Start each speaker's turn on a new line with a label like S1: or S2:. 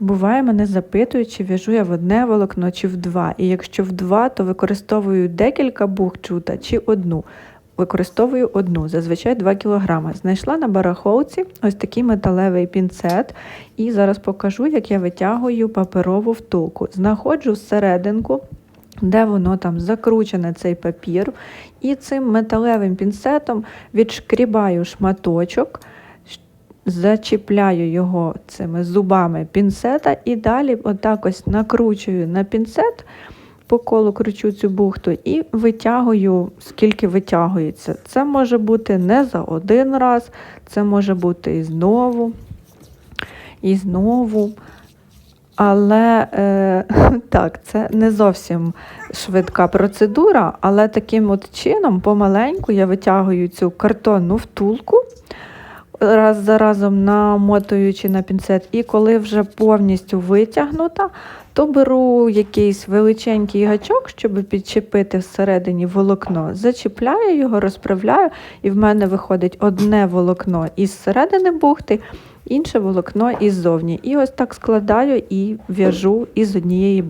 S1: Буває, мене запитують, чи в'яжу я в одне волокно, чи в два. І якщо в два, то використовую декілька бухт чута чи одну. Використовую одну, зазвичай 2 кг. Знайшла на барахолці ось такий металевий пінцет, і зараз покажу, як я витягую паперову втулку. Знаходжу всерединку, де воно там закручене цей папір, і цим металевим пінцетом відшкрібаю шматочок зачіпляю його цими зубами пінцета і далі отак ось накручую на пінцет, по колу кручу цю бухту і витягую, скільки витягується. Це може бути не за один раз, це може бути і знову, і знову. Але е, так, це не зовсім швидка процедура, але таким от чином, помаленьку, я витягую цю картонну втулку раз за разом намотуючи на пінцет, і коли вже повністю витягнута, то беру якийсь величенький гачок, щоб підчепити всередині волокно, зачіпляю його, розправляю, і в мене виходить одне волокно із середини бухти, інше волокно іззовні. І ось так складаю і в'яжу із однієї бухти.